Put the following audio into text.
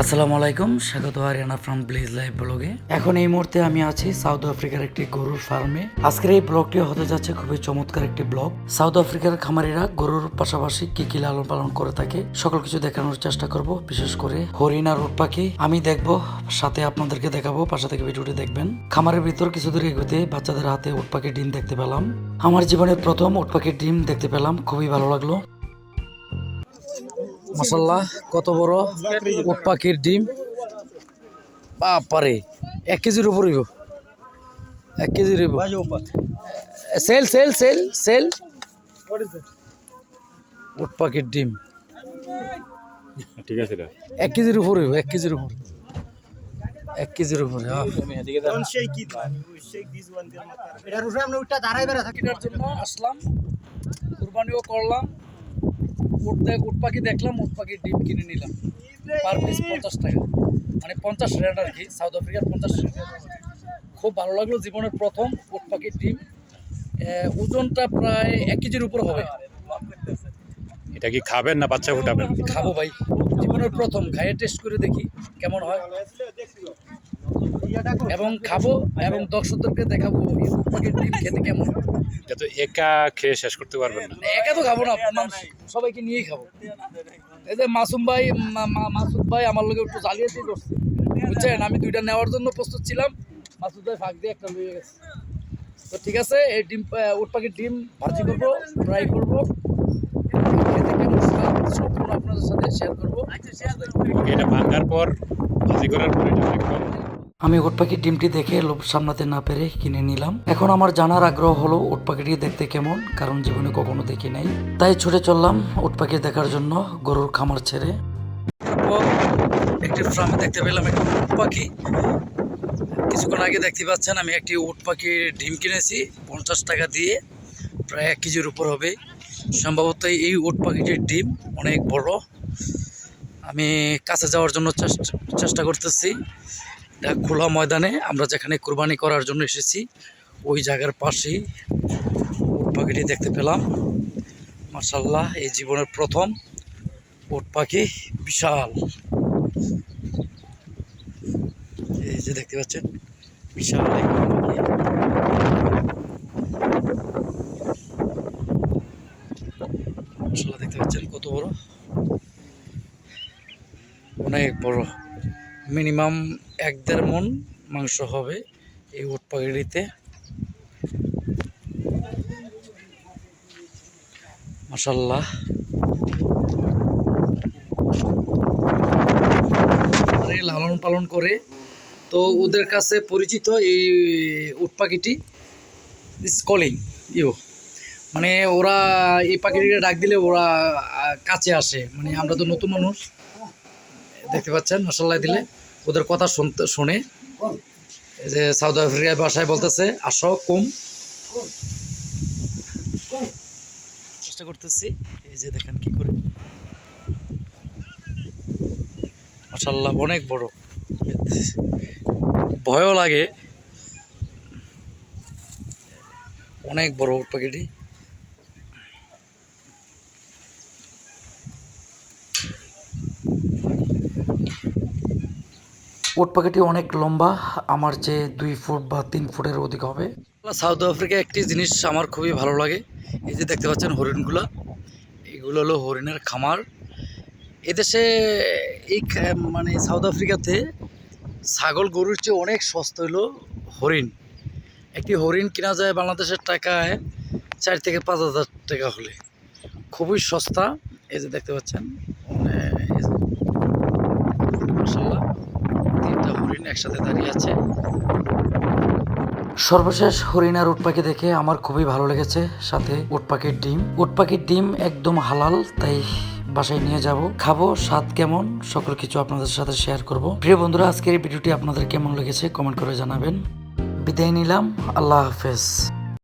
আসসালামু আলাইকুম, স্বাগত হারিয়ানা ফ্রম ব্লিজ লাইভ ব্লগে এখন এই মুহূর্তে আমি আছি সাউথ আফ্রিকার একটি গরুর ফার্মে আজকের এই ব্লগটি হতে যাচ্ছে খুবই চমৎকার একটি ব্লগ সাউথ আফ্রিকার খামারিরা গরুর পাশাপাশি কি কি লালন পালন করে থাকে সকল কিছু দেখানোর চেষ্টা করব, বিশেষ করে হরিণ আর পাখি আমি দেখব, সাথে আপনাদেরকে দেখাবো, পাশে থেকে ভিডিওটি দেখবেন। খামারের ভিতর কিছু দূর এগোতে বাচ্চাদের হাতে উট পাখির ডিম দেখতে পেলাম। আমার জীবনের প্রথম উট পাখির ডিম দেখতে পেলাম, খুবই ভালো লাগল। মাসাল্লাহ কত বড় উট পাখির ডিম। বাপারে এক কেজির উপর হইব। এক কেজির হইব। Sale sale sale sale. উট পাখির ডিম। ঠিক আছে এক কেজির উপর হইব এক কেজির উপর। এক কেজির উপরে হ্যাঁ। উপরে আসলাম কুরবানিও করলাম। উট দেখ উট পাখি দেখলাম উট পাখির ডিম কিনে নিলাম। পার পিস পঞ্চাশ টাকা। মানে পঞ্চাশ রেট আর কি সাউথ আফ্রিকার পঞ্চাশ রেট খুব ভালো লাগল জীবনের প্রথম উট পাখির ডিম। ওজনটা প্রায় এক কেজির উপর হবে। এটা কি খাবেন না বাচ্চা ফুটাবেন? খাব ভাই। জীবনের প্রথম খাইয়ে টেস্ট করে দেখি কেমন হয়। এবং খাব এবং দর্শকদেরকে দেখাবো ডিম খেতে কেমন। এটা তো একা খেয়ে শেষ করতে পারবেন না। একা তো খাব না মানুষ সবাইকে নিয়েই খাব। এই যে মাসুম ভাই মাসুদ ভাই আমার লোকে একটু করছে বুঝছেন? আমি দুইটা নেওয়ার জন্য প্রস্তুত ছিলাম। মাসুদ ভাই ফাঁক দিয়ে একটা লয়ে গেছে। তো ঠিক আছে এই ডিম আহ, উট পাখির ডিম ভাজি করব ফ্রাই করব। খেতে কেমন সম্পূর্ণ আপনাদের সাথে শেয়ার করব। এটা ভাঙার পর ভাজি করার পর এটা একদম আমি উট পাখির ডিমটি দেখে লোভ সামলাতে না পেরে কিনে নিলাম। এখন আমার জানার আগ্রহ হলো উট পাখিটি দেখতে কেমন, কারণ জীবনে কখনো দেখি নাই। তাই ছুটে চললাম উট পাখি দেখার জন্য গরুর খামার ছেড়ে। একটি ফার্মে দেখতে পেলাম একটি উট পাখি কিছুক্ষণ আগে দেখতে পাচ্ছেন, আমি একটি উট পাখির ডিম কিনেছি, পঞ্চাশ টাকা দিয়ে, প্রায় এক কেজির উপর হবে। সম্ভবত এই উট পাখিটির ডিম অনেক বড়। আমি কাছে যাওয়ার জন্য চেষ্টা করতেছি। খোলা ময়দানে আমরা যেখানে কোরবানি করার জন্য এসেছি, ওই জায়গার পাশেই উট পাখিটি দেখতে পেলাম। মার্শাল্লাহ এই জীবনের প্রথম উট পাখি বিশাল। এই যে দেখতে পাচ্ছেন, বিশাল দেখতে পাচ্ছেন কত বড়? অনেক বড়। মিনিমাম এক দেড় মন মাংস হবে এই উট পাখিটিতে মাসাল্লাহ লালন পালন করে। তো ওদের কাছে পরিচিত এই উট পাখিটি কলিং ইউ মানে ওরা এই পাখিটিকে ডাক দিলে ওরা কাছে আসে। মানে আমরা তো নতুন মানুষ। দেখতে পাচ্ছেন মশাল্লা দিলে। ওদের কথা শুনতে, শুনে। যে সাউথ আফ্রিকার ভাষায় বলতেছে, আসো, কম। চেষ্টা করতেছি। এই যে দেখেন কি করে। মাসাল্লাহ অনেক বড়। ভয়ও লাগে। অনেক বড় পাখিটি উট পাখিটি অনেক লম্বা, আমার যে দুই ফুট বা তিন ফুটের অধিক হবে। সাউথ আফ্রিকা একটি জিনিস আমার খুবই ভালো লাগে, এই যে দেখতে পাচ্ছেন হরিণগুলা, এগুলো হলো হরিণের খামার। এদেশে এই মানে সাউথ আফ্রিকাতে ছাগল গরুর চেয়ে অনেক সস্তা হলো হরিণ। একটি হরিণ কেনা যায় বাংলাদেশের টাকায় চার থেকে পাঁচ হাজার টাকা হলে। খুবই সস্তা, এই যে দেখতে পাচ্ছেন মানে এই যে মাশাআল্লাহ তিনটা হরিণ একসাথে দাঁড়িয়ে আছে। সর্বশেষ হরিণ উট পাখি দেখে আমার খুবই ভালো লেগেছে। সাথে উট পাখির ডিম। উট পাখির ডিম একদম হালাল, তাই বাসায় নিয়ে যাব। খাব, স্বাদ কেমন, সকল কিছু আপনাদের সাথে শেয়ার করব। প্রিয় বন্ধুরা, আজকের এই ভিডিওটি আপনাদের কেমন লেগেছে কমেন্ট করে জানাবেন। বিদায় নিলাম, আল্লাহ হাফেজ।